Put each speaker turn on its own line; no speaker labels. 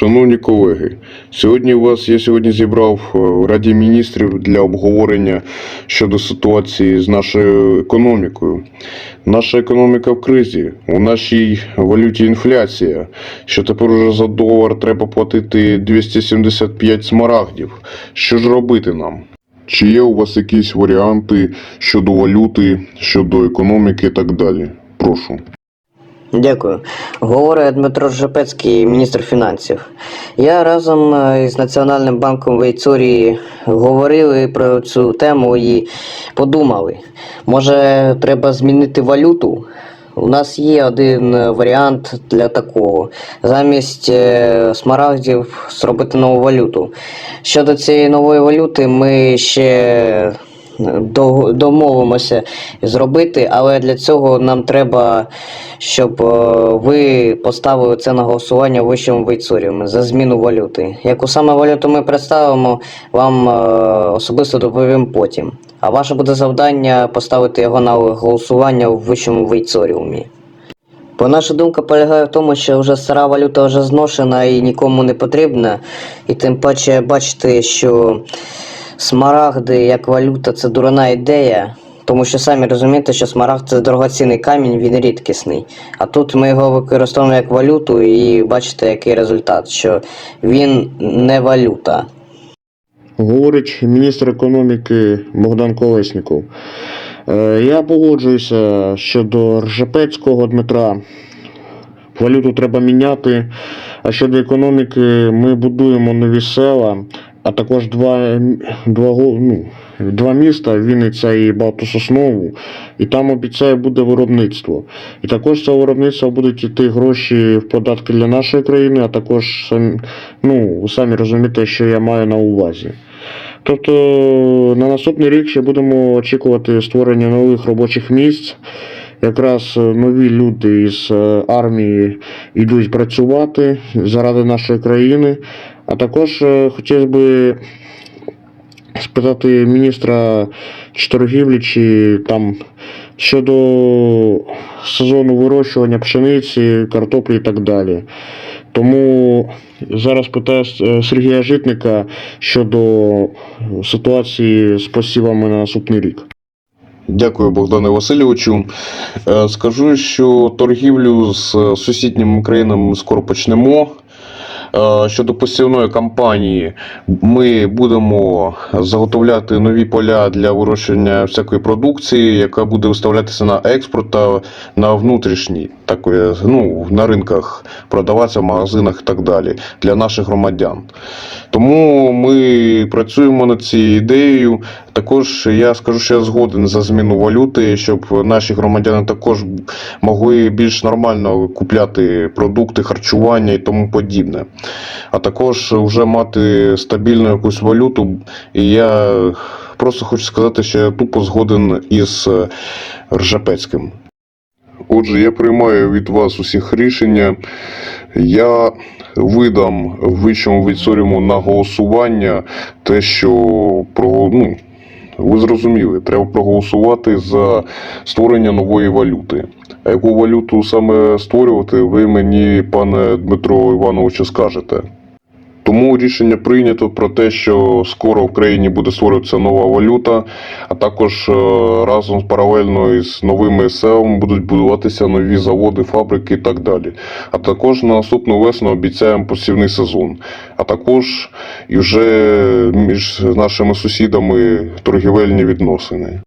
Шановні колеги, сьогодні вас я сьогодні зібрав е, в Раді міністрів для обговорення щодо ситуації з нашою економікою. Наша економіка в кризі. У нашій валюті інфляція, що тепер уже за долар треба платити 275 смарагдів. Що ж робити нам? Чи є у вас якісь варіанти щодо валюти, щодо економіки і так далі? Прошу.
Дякую. Говорить Дмитро Жапецький, міністр фінансів. Я разом е, із Національним банком Вейцурії говорили про цю тему і подумали, може треба змінити валюту? У нас є один е, варіант для такого. Замість е, смарагдів зробити нову валюту. Щодо цієї нової валюти, ми ще домовимося зробити, але для цього нам треба, щоб е, ви поставили це на голосування в вищому вейцуріумі за зміну валюти. Яку саме валюту ми представимо, вам е, особисто доповім потім. А ваше буде завдання поставити його на голосування в вищому вейцуріумі. Бо наша думка полягає в тому, що вже стара валюта вже зношена і нікому не потрібна. І тим паче бачите, що смарагди як валюта це дурна ідея. Тому що самі розумієте, що смарагд це дорогоцінний камінь, він рідкісний. А тут ми його використовуємо як валюту і бачите, який результат, що він не валюта.
Говорить міністр економіки Богдан Колесніков. Е, Я погоджуюся щодо Ржепецького Дмитра. Валюту треба міняти. А щодо економіки, ми будуємо нові села, а також два, два, ну, два міста Вінниця і Балтососнову. І там обіцяє буде виробництво. І також з цього виробництва будуть йти гроші в податки для нашої країни, а також ну, ви самі розумієте, що я маю на увазі. Тобто на наступний рік ще будемо очікувати створення нових робочих місць. Якраз е, нові люди із е, армії йдуть працювати заради нашої країни. А також е, хотів би спитати міністра чи торгівлі, чи там щодо сезону вирощування пшениці, картоплі і так далі. Тому зараз питаю е, Сергія Житника щодо ситуації з посівами на наступний рік.
Дякую, Богдане Васильовичу. Е, Скажу, що торгівлю з сусідніми країнами ми скоро почнемо. Е, Щодо посівної кампанії, ми будемо заготовляти нові поля для вирощення всякої продукції, яка буде виставлятися на експорт та на внутрішній, так, е, ну, на ринках продаватися в магазинах і так далі для наших громадян. Тому ми працюємо над цією ідеєю. Також я скажу, що я згоден за зміну валюти, щоб наші громадяни також могли більш нормально купляти продукти, харчування і тому подібне. А також вже мати стабільну якусь валюту. І я просто хочу сказати, що я тупо згоден із е, Ржапецьким. Отже, я приймаю від вас усіх рішення. Я видам вищому відсоріму на голосування те, що про, ну, ви зрозуміли, треба проголосувати за створення нової валюти. А яку валюту саме створювати, ви мені, пане Дмитро Івановичу, скажете. Тому рішення прийнято про те, що скоро в країні буде створюватися нова валюта, а також е, разом паралельно із новими селами будуть будуватися нові заводи, фабрики і так далі. А також на наступну весну обіцяємо посівний сезон. А також і вже між нашими сусідами торгівельні відносини.